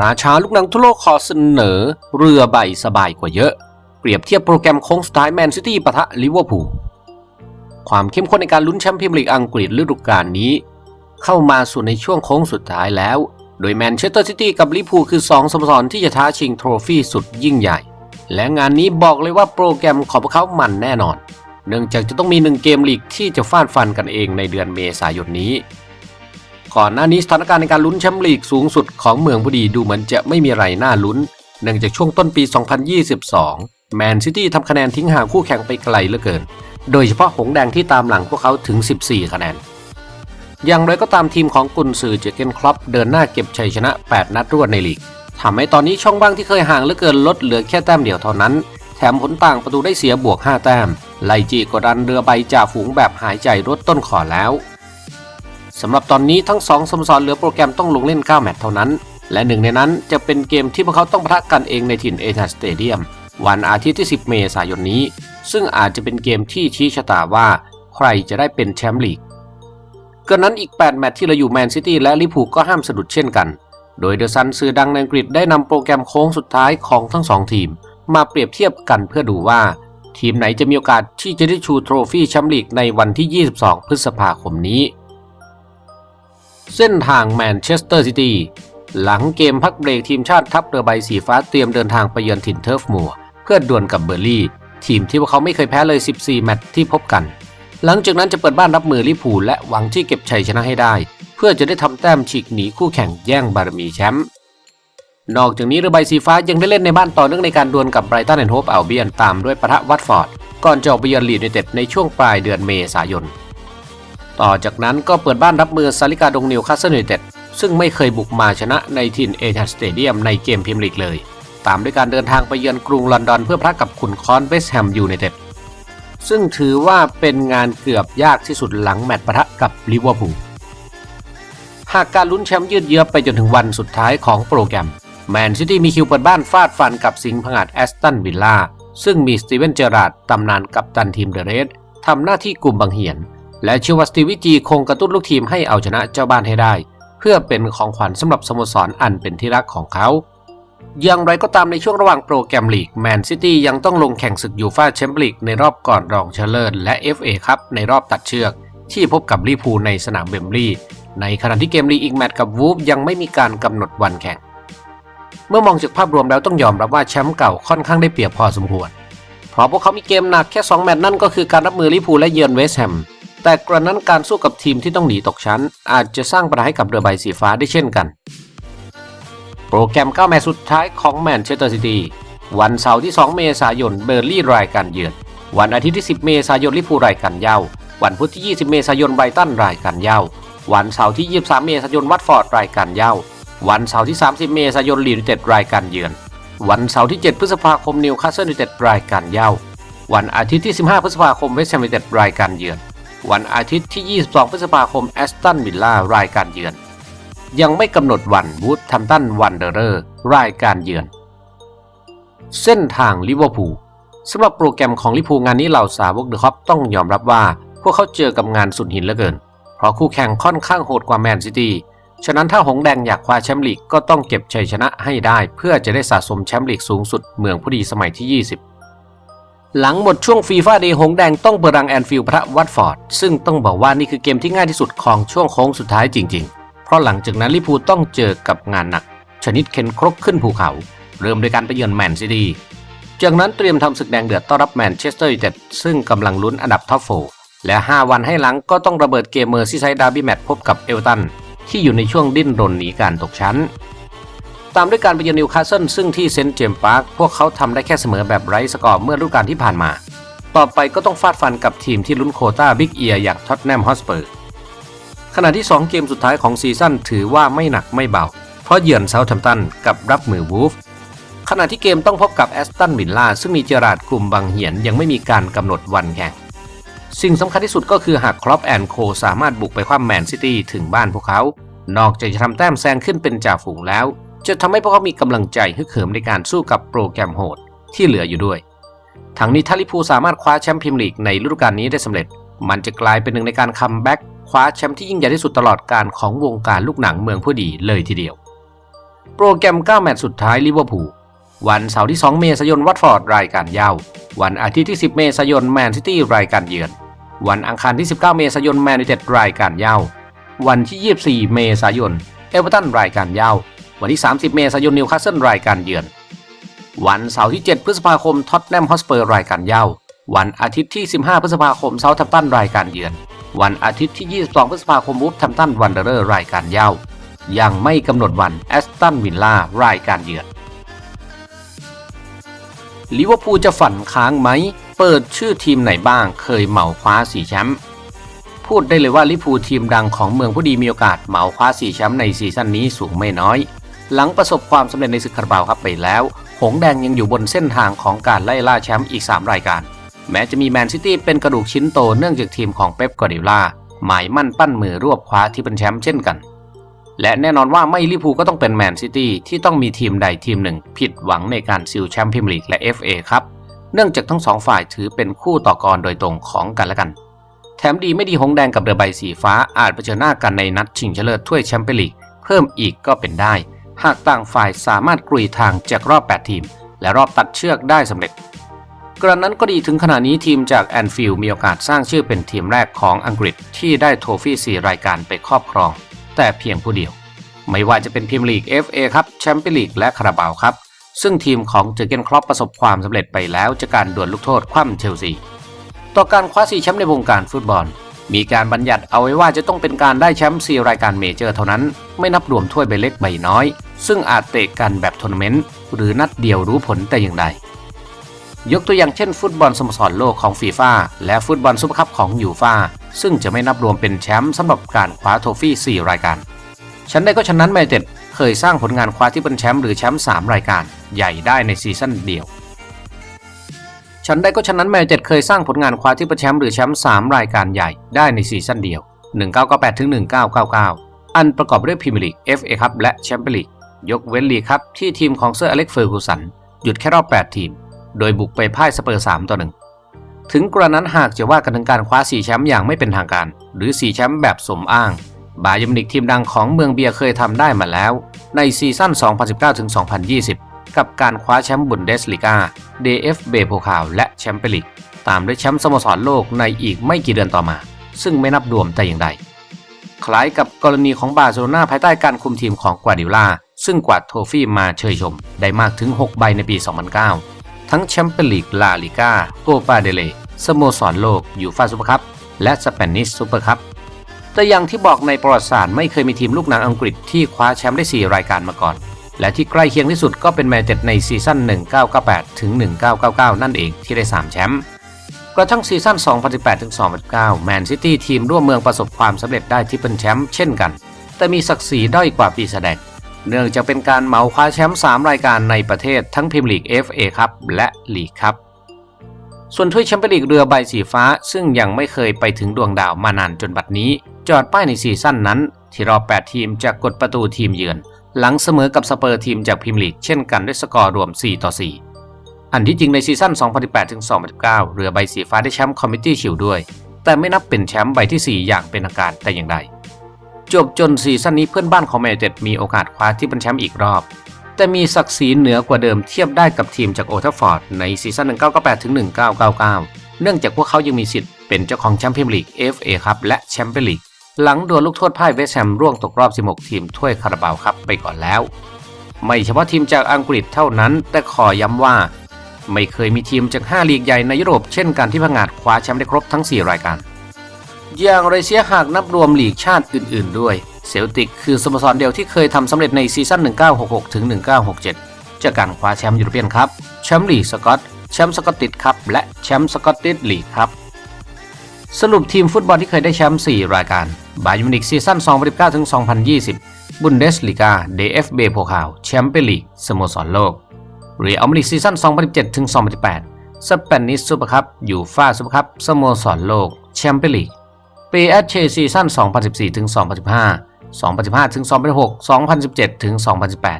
ราชาลูกหนังทั่วโลกขอเสนอ เรือใบสบายกว่าเยอะ เปรียบเทียบโปรแกรมโค้งสุดท้ายแมนซิตี้ปะทะลิเวอร์พูลความเข้มข้นในการลุ้นแชมป์พรีเมียร์ลีกอังกฤษฤดูกาลนี้ เข้ามาสู่ในช่วงโค้งสุดท้ายแล้ว โดยแมนเชสเตอร์ซิตี้กับลิเวอร์พูลคือ 2สโมสรที่จะท้าชิงโทรฟี่สุดยิ่งใหญ่ และงานนี้บอกเลยว่าโปรแกรมของพวกเขามันแน่นอน เนื่องจากจะต้องมีหนึ่งเกมลีกที่จะฟาดฟันกันเองในเดือนเมษายนนี้ ก่อนหน้านี้สถานการณ์ในการลุ้นแชมป์ลีกสูงสุดของเมืองผู้ดีดูเหมือนจะไม่มีอะไรน่าลุ้น เนื่องจากช่วงต้นปี 2022 แมนซิตี้ทำคะแนนทิ้งห่างคู่แข่งไปไกลเหลือเกิน โดยเฉพาะหงแดงที่ตามหลังพวกเขาถึง 14 คะแนน อย่างไรก็ตามทีมของกุนซือเจเกนคล็อปเดินหน้าเก็บชัยชนะ 8 นัดรวดในลีกทำให้ตอนนี้ช่องว่างที่เคยห่างเหลือเกินลดเหลือแค่แต้มเดียวเท่านั้น แถมผลต่างประตูได้เสียบวก 5 แต้มไลจีกดดันเรือใบจ่าฝูงแบบหายใจรถต้นขอแล้ว สำหรับตอนนี้ทั้งสองสโมสรเหลือโปรแกรมต้องลงเล่น 9 แมตช์เท่านั้น และหนึ่งในนั้นจะเป็นเกมที่พวกเขาต้องปะทะกันเองในถิ่นเอทาสเตเดียมวันอาทิตย์ที่ 10 เมษายนนี้ ซึ่งอาจจะเป็นเกมที่ชี้ชะตาว่า ใครจะได้เป็นแชมป์ลีกเกินนั้นอีก 8 แมตช์ที่เราอยู่แมนซิตี้และลิเวอร์พูลก็ห้ามสะดุดเช่นกัน โดยเดอะซันสื่อดังในอังกฤษได้นำโปรแกรมโค้งสุดท้ายของทั้งสองทีม มาเปรียบเทียบกันเพื่อดูว่า ทีมไหนจะมีโอกาสที่จะได้ชูโทรฟี่แชมป์ลีกในวันที่ 22 พฤษภาคมนี้ เส้นทางแมนเชสเตอร์ซิตี้หลังเกมพักเบรกทีมชาติทัพเรือใบสีฟ้าเตรียมเดินทางไปเยือนถิ่นเทิร์ฟมัวเพื่อดวลกับเบอร์ลี่ ทีมที่พวกเขาไม่เคยแพ้เลย 14 แมตช์ที่พบกัน หลังจากนั้นจะเปิดบ้านรับมือลิพูลและหวังที่เก็บชัยชนะให้ได้ เพื่อจะได้ทำแต้มฉีกหนีคู่แข่งแย่งบารมีแชมป์นอกจากนี้เรือใบสีฟ้ายังได้เล่นในบ้านต่อเนื่องในการดวลกับไบรตันแอนด์โฮปอัลเบียนตามด้วยปะทะวัตฟอร์ดก่อนจะออกไปเยือนลีดยูไนเต็ดในช่วงปลายเดือนเมษายน ต่อจากนั้นก็เปิดบ้านรับมือซาลิกาดงนิวคาสเซิลยูไนเต็ดซึ่งไม่เคยบุกมาชนะในถิ่นเอทัสสเตเดียมในเกมพรีเมียร์ลีกเลย ตามด้วยการเดินทางไปเยือนกรุงลอนดอนเพื่อพระกับขุนคอนเวสแฮมยูไนเต็ดซึ่งถือว่าเป็นงานเกือบยากที่สุดหลังแมตช์ปะทะกับลิเวอร์พูลหากการลุ้นแชมป์ยืดเยื้อไปจนถึงวันสุดท้ายของโปรแกรมแมนซิตี้มีคิวเปิดบ้านฟาดฟันกับสิงห์ผงาดแอสตันวิลล่าซึ่งมีสตีเวนเจอราร์ดตำนานกัปตันทีมเดอะเรสทำหน้าที่กลุ่มบังเหียน และเชื่อว่าสตีวิจีคงกระตุ้นลูกทีมให้เอาชนะเจ้าบ้านให้ได้ เพื่อเป็นของขวัญสำหรับสโมสรอันเป็นที่รักของเขา อย่างไรก็ตามในช่วงระหว่างโปรแกรมลีกแมนซิตี้ยังต้องลงแข่งศึกยูฟ่าแชมเปี้ยนลีกในรอบก่อนรองชนะเลิศและ FA ครับในรอบตัดเชือก ที่พบกับลิพูในสนามเบมบลีในขณะที่เกมลีกอีกแมตช์กับวูฟยังไม่มีการกำหนดวันแข่ง เมื่อมองจากภาพรวมแล้วต้องยอมรับว่าแชมป์เก่าค่อนข้างได้เปรียบพอสมควร เพราะพวกเขามีเกมหนักแค่ 2 แมตช์นั่นก็คือการรับมือลิพูและเยือนเวสต์แฮม แต่กระนั้นการสู้กับทีมที่ต้องหนีตกชั้น อาจจะสร้างปัญหาให้กับเรือใบสีฟ้าได้เช่นกัน โปรแกรม9แมตช์สุดท้ายของแมนเชสเตอร์ซิตี้วันเสาร์ที่ 2 เมษายนเบอร์ลี่รายการเยือน วันอาทิตย์ที่ 10 เมษายนลิเวอร์พูรายการเย้าวันพุธที่ 20 เมษายนไบรตันรายการเย้าวันเสาร์ที่ 23 เมษายนวัตฟอร์ดรายการเย้าวันเสาร์ที่ 30 เมษายนลีดเต็ดรายการเยือน วันเสาร์ที่ 7 พฤษภาคมนิวคาสเซิลยูไนเต็ดรายการเย้าวันอาทิตย์ที่ 15 พฤษภาคมเวสต์แฮมยูไนเต็ดรายการเยือน วันอาทิตย์ที่ 22 พฤษภาคมแอสตันวิลล่ารายการเยือน ยังไม่กำหนดวันวูดทัมตันวันเดอร์รายการเยือน เส้นทางลิเวอร์พูลสำหรับโปรแกรมของลิเวอร์พูลงานนี้เหล่าสาวกเดอะคอปต้องยอมรับว่า พวกเขาเจอกับงานสุดหินเหลือเกิน เพราะคู่แข่งค่อนข้างโหดกว่าแมนซิตี้ฉะนั้นถ้าหงแดงอยากคว้าแชมป์ลีกก็ต้องเก็บชัยชนะให้ได้ เพื่อจะได้สะสมแชมป์ลีกสูงสุดเมืองผู้ดีสมัยที่ 20 หลังหมดช่วงฟีฟ่าเดย์หงแดงต้องเปิดรังแอนฟิลด์พระวัตฟอร์ด ซึ่งต้องบอกว่านี่คือเกมที่ง่ายที่สุดของช่วงโค้งสุดท้ายจริงๆ เพราะหลังจากนั้นลิพูต้องเจอกับงานหนัก ชนิดเข็นครกขึ้นภูเขา เริ่มโดยการไปเยือนแมนซิตี้จากนั้นเตรียมทำศึกแดงเดือดต้อนรับแมนเชสเตอร์ยูไนเต็ดซึ่งกำลังลุ้นอันดับท็อปโฟร์และ 5 วันให้หลังก็ต้องระเบิดเกมเมอร์ซีไซด์ดาร์บี้แมตช์พบกับเอลตันที่อยู่ในช่วงดิ้นรนหนีการตกชั้น ตามด้วยการไปเยือนนิวคาสเซิลซึ่งที่เซนต์เจมส์พาร์คพวกเขาทำได้แค่เสมอแบบไร้สกอร์เมื่อฤดูกาลที่ผ่านมา ต่อไปก็ต้องฟาดฟันกับทีมที่ลุ้นโคต้าบิ๊กเอียอย่างท็อตแนมฮอสเปอร์ขณะที่ 2 เกมสุดท้ายของซีซั่นถือว่าไม่หนักไม่เบา เพราะเยือนเซาท์แฮมป์ตันกับรับมือวูฟขณะที่เกมต้องพบกับแอสตันวิลล่าซึ่งมีเจอราดกลุ่มบังเหียนยังไม่มีการกำหนดวันแข่งสิ่งสำคัญที่สุดก็คือหากครอปแอนโคสามารถบุกไปคว้าแมนซิตี้ถึงบ้านพวกเขา นอกจากจะทำแต้มแซงขึ้นเป็นจ่าฝูงแล้ว จะทำให้พวกเขามีกำลังใจฮึกเหิมในการสู้กับโปรแกรมโหดที่เหลืออยู่ด้วย ทั้งนี้ถ้าลิพูสามารถคว้าแชมป์พรีเมียร์ลีกในฤดูกาลนี้ได้สำเร็จ มันจะกลายเป็นหนึ่งในการคัมแบ็กคว้าแชมป์ที่ยิ่งใหญ่ที่สุดตลอดการของวงการลูกหนังเมืองผู้ดีเลยทีเดียว โปรแกรม 9 แมตช์สุดท้ายลิเวอร์พูลวันเสาร์ที่ 2 เมษายนวัตฟอร์ดรายการเย้าวันอาทิตย์ที่ 10 เมษายนแมนซิตี้รายการเยือน วันอังคารที่ 19 เมษายนแมนยูเต็ดรายการเย้าวันที่ 24 เมษายนเอเวอร์ตันรายการเย้า วันที่ 30 เมษายนนิวคาสเซิลรายการเยือน วันเสาร์ที่ 7 พฤษภาคมท็อตแนมฮอสเปอร์รายการเย้าวันอาทิตย์ที่ 15 พฤษภาคมเซาท์แฮมป์ตันรายการเยือน วันอาทิตย์ที่ 22 พฤษภาคมวูฟแฮมป์ตันวันเดอร์รายการเย้ายังไม่กำหนดวันแอสตันวิลล่ารายการเยือนลิเวอร์พูลจะฝันค้างไหม เปิดชื่อทีมไหนบ้าง เคยเหมาคว้าสีแชมป์พูดได้เลยว่าลิเวอร์พูลทีมดังของเมืองผู้ดีมีโอกาสเหมาคว้าสีแชมป์ในซีซั่นนี้สูงไม่น้อย หลังประสบความสำเร็จในศึกคาราบาวครับไปแล้ว หงแดงยังอยู่บนเส้นทางของการไล่ล่าแชมป์อีก 3 รายการ แม้จะมีแมนซิตี้เป็นกระดูกชิ้นโตเนื่องจากทีมของเป๊ปกวาร์ดิโอลาหมายมั่นปั้นมือรวบคว้าที่เป็นแชมป์เช่นกัน และแน่นอนว่าไม่ลิเวอร์พูก็ต้องเป็นแมนซิตี้ที่ต้องมีทีมใดทีมหนึ่ง ผิดหวังในการซิลแชมป์พรีเมียร์ลีกและ FA ครับเนื่องจากทั้งสองฝ่ายถือเป็นคู่ต่อกรโดยตรงของกันและกัน แถมดีไม่ดีหงแดงกับเรือใบสีฟ้าอาจเผชิญหน้ากันในนัดชิงชนะเลิศถ้วยแชมเปี้ยนลีกเพิ่มอีกก็เป็นได้ หากต่างฝ่ายสามารถกรุยทางจากรอบ 8 ทีม และรอบตัดเชือกได้สำเร็จ กระนั้นก็ดีถึงขณะนี้ทีมจากแอนฟิลด์มีโอกาสสร้างชื่อเป็นทีมแรกของอังกฤษที่ได้โทฟี่ 4 รายการไปครอบครอง แต่เพียงผู้เดียว ไม่ว่าจะเป็นพรีเมียร์ลีก FA ครับแชมเปี้ยนลีกและคาราบาวครับ ซึ่งทีมของเจอเกนครอปประสบความสำเร็จไปแล้วจากการดวลลูกโทษคว่ำเชลซีต่อการคว้าสี่แชมป์ในวงการฟุตบอลมีการบัญญัติเอาไว้ว่าจะต้องเป็นการได้แชมป์ซีรายการเมเจอร์เท่านั้น ไม่นับรวมถ้วยใบเล็กใบน้อย ซึ่งอาจเตะกันแบบทัวร์นาเมนต์หรือนัดเดียวรู้ผลแต่อย่างใด ยกตัวอย่างเช่น ฟุตบอลสโมสรโลกของฟีฟ่าและฟุตบอลซุปเปอร์คัพของยูฟ่าซึ่งจะไม่นับรวมเป็นแชมป์สำหรับการคว้าโทฟี่ 4 รายการฉันได้ก็ฉะนั้นแมนเต็ดเคยสร้างผลงานคว้าที่เป็นแชมป์หรือแชมป์ 3 รายการ ใหญ่ได้ในซีซั่นเดียวฉันได้ก็ฉะนั้นแมนเต็ดเคยสร้างผลงานคว้าที่เป็นแชมป์หรือแชมป์ 3 รายการใหญ่ได้ในซีซั่นเดียว 1998ถึง1999 อันประกอบด้วยพรีเมียร์ลีก FA คัพและแชมเปี้ยนลีก ยกเว้นลีครับที่ทีมของเซอร์อเล็กเฟอร์กูสัน หยุดแค่รอบ 8 ทีม โดยบุกไปพ่ายสเปอร์3ต่อ1ถึงกระนั้นหากจะว่ากันถึงการคว้า 4 แชมป์อย่างไม่เป็นทางการ หรือ 4 แชมป์แบบสมอ้าง บาเยมินิกทีมดังของเมืองเบียร์เคยทำได้มาแล้ว ในซีซั่น 2019-2020 กับการคว้าแชมป์บุนเดสลีกา DFB โพคาวและแชมเปี้ยนลีกตามด้วยแชมป์สโมสรโลกในอีกไม่กี่เดือนต่อมา ซึ่งไม่นับรวมแต่อย่างใด คล้ายกับกรณีของบาร์เซโลนาภายใต้การคุมทีมของกวาดิโอลาซึ่งกวาดโทฟี่มาเชยชม ได้มากถึง 6 ใบในปี 2009 ทั้งแชมเปี้ยนลีกลาลิก้าโกปาเดเลสโมสรโลกยูฟาซูเปอร์คัพและสเปนิชซูเปอร์คัพแต่อย่างที่บอกในประวัติศาสตร์ไม่เคยมีทีมลูกหนังอังกฤษที่คว้าแชมป์ได้ 4 รายการมาก่อน และที่ใกล้เคียงที่สุดก็เป็นแมนเต็ดในซีซั่น 1998 ถึง 1999 นั่นเองที่ได้ 3 แชมป์ กระทั่งซีซั่น 2018-2019 แมนซิตี้ทีมร่วมเมืองประสบความสำเร็จได้ที่เป็นแชมป์เช่นกัน แต่มีศักดิ์ศรีด้อยกว่าปีแสดง เนื่องจากเป็นการเหมาคว้าแชมป์3รายการในประเทศทั้งพรีเมียร์ลีก FA ครับและลีกครับ ส่วนถ้วยแชมเปี้ยนลีกเรือใบสีฟ้า ซึ่งยังไม่เคยไปถึงดวงดาวมานานจนบัดนี้ จอดป้ายในซีซั่นนั้น ที่รอบ 8 ทีมจะกดประตูทีมเยือน หลังเสมอกับสเปอร์ทีมจากพรีเมียร์ลีกเช่นกันด้วยสกอร์รวม 4 ต่อ 4 อันที่จริงในซีซั่น 2018-2019 เรือใบสีฟ้าได้แชมป์คอมมิตี้ชิลด้วย แต่ไม่นับเป็นแชมป์ใบที่ 4 อย่างเป็นทางการแต่อย่างใด จบจนซีซั่นนี้เพื่อนบ้านของแมนเต็ดมีโอกาสคว้าที่เป็นแชมป์อีกรอบ แต่มีศักดิ์ศรีเหนือกว่าเดิมเทียบได้กับทีมจากโอทัฟฟอร์ดในซีซั่น 1998ถึง1999 เนื่องจากพวกเขายังมีสิทธิ์เป็นเจ้าของแชมเปี้ยนลีก FA ครับและแชมเปี้ยนลีกหลังดวลลูกโทษพ่ายเวสแฮมร่วงตกรอบ 16 ทีมถ้วยคาราบาวครับไปก่อนแล้ว ไม่เฉพาะทีมจากอังกฤษเท่านั้น แต่ขอย้ำว่า ไม่เคยมีทีมจาก 5 ลีกใหญ่ในยุโรปเช่นกันที่พังงาดคว้าแชมป์ได้ครบทั้ง 4 รายการ อย่างไรเสียหากนับรวมลีกชาติอื่น ๆ ด้วย เซลติกคือสโมสรเดียวที่เคยทำสำเร็จในซีซั่น 1966ถึง1967 จากการคว้าแชมป์ยูโรเปียนครับแชมป์ลีกสกอตแชมป์สกอตติชครับและแชมป์สกอตติชลีกครับสรุปทีมฟุตบอลที่เคยได้แชมป์4รายการบายร์นมินิกซีซั่น2019ถึง2020 บุนเดสลีกา DFB โพคาวแชมเปี้ยนลีกสโมสรโลก เรียลมาดริดซีซั่น2017ถึง2018 สเปนิชซูเปอร์คัพยูฟ่าซูเปอร์คัพสโมสรโลกแชมเปี้ยนลีกปีแอชเชซีซั่น2014ถึง2015 2015ถึง2016 2017ถึง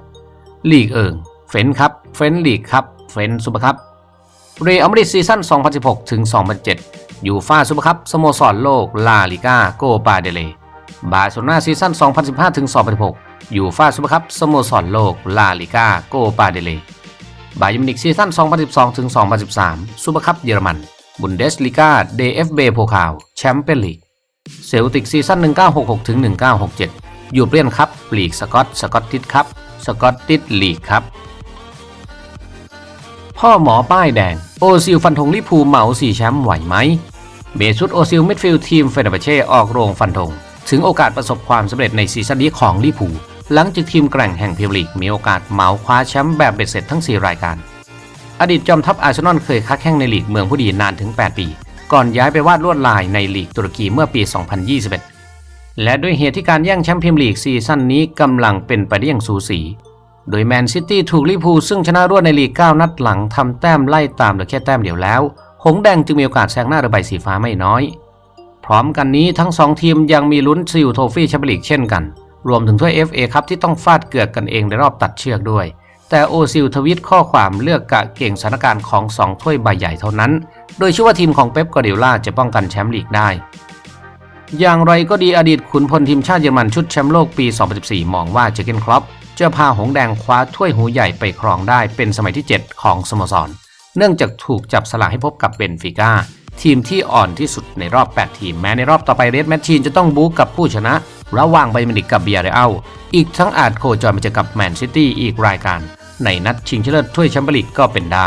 2018 ลีกเอิงเฟนครับเฟนลีกครับเฟนซูเปอร์คัพเรอัลมาดริดซีซั่น2016ถึง2017ยูฟ่าซูเปอร์คัพสโมสรโลกลาลิก้าโกปาเดเลบาร์เซโลนาซีซั่น2015ถึง2016ยูฟ่าซูเปอร์คัพสโมสรโลกลาลิก้าโกปาเดเล บาเยอร์มิวนิกซีซั่น 2012 ถึง 2013 ซูเปอร์คัพเยอรมัน บุนเดสลิกา DFB โพคาวแชมเปี้ยนลีก เซลติกซีซั่น 1966 ถึง 1967 ยูเปียนคัพลีกสกอตสกอตติชคัพสกอตติชลีกครับ พ่อหมอป้ายแดง โอซิลฟันธงลิพูเหมาสี่แชมป์ไหวไหม เบสุดโอซิลมิดฟิลด์ทีมเฟเนบเช่ออกโรงฟันธง ถึงโอกาสประสบความสำเร็จในซีซั่นนี้ของลิพู หลังจากทีมแกร่งแห่งพรีเมียร์ลีกมีโอกาสเหมาคว้าแชมป์แบบเบ็ดเสร็จทั้ง 4 รายการ อดีตจอมทัพอาร์เซนอลเคยค้าแข่งในลีกเมืองผู้ดีนานถึง 8 ปี ก่อนย้ายไปวาดลวดลายในลีกตุรกีเมื่อปี 2021 และด้วยเหตุที่การแย่งแชมป์พรีเมียร์ลีกซีซั่นนี้กำลังเป็นไปได้อย่างสูสี โดยแมนซิตี้ถูกลิเวอร์พูลซึ่งชนะรวดในลีก 9 นัดหลังทำแต้มไล่ตามเหลือแค่แต้มเดียวแล้ว หงแดงจึงมีโอกาสแซงหน้ารือใบสีฟ้าไม่น้อย พร้อมกันนี้ทั้งสองทีมยังมีลุ้นซิลโทฟี่แชมเปี้ยนลีกเช่นกัน รวมถึงถ้วย FA ครับที่ต้องฟาดเกือกกันเองในรอบตัดเชือกด้วย แต่โอซิลทวิตข้อความเลือกกะเก่งสถานการณ์ของสองถ้วยใบใหญ่เท่านั้น โดยเชื่อว่าทีมของเป๊ปกวาร์ดิโอลาจะป้องกันแชมป์ลีกได้ อย่างไรก็ดีอดีตขุนพลทีมชาติเยอรมันชุดแชมป์โลกปี 2014 มองว่าเจเกนคล็อปจะพาหงแดงคว้าถ้วยหูใหญ่ไปครองได้เป็นสมัยที่ 7 ของสโมสร เนื่องจากถูกจับสลากให้พบกับเบนฟิก้าทีมที่อ่อนที่สุดในรอบ 8 ทีม แม้ในรอบต่อไปเรดแมชชีนจะต้องบู๊กับผู้ชนะ ระหว่างไบเมนิกกับเบียร์เรอัลอีกทั้งอาจโคจรมาเจอกับแมนซิตี้อีกรายการ ในนัดชิงชนะเลิศถ้วยแชมเปี้ยนลีกก็เป็นได้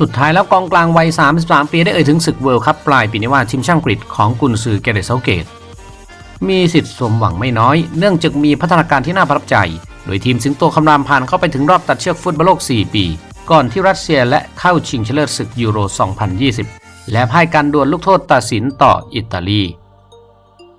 สุดท้ายแล้วกองกลางวัย 33 ปีได้เอ่ยถึงศึกเวิลด์คัพปลายปีนี้ว่าทีมช่างกรีฑของกุนซือเกเรตเซาเกต มีสิทธิ์สมหวังไม่น้อย เนื่องจากมีพัฒนาการที่น่าประทับใจ โดยทีมสิงโตคำรามผ่านเข้าไปถึงรอบตัดเชือกฟุตบอลโลก 4 ปี ก่อนที่รัสเซียและเข้าชิงชนะเลิศศึกยูโร 2020 และพ่ายการดวลลูกโทษตัดสินต่ออิตาลี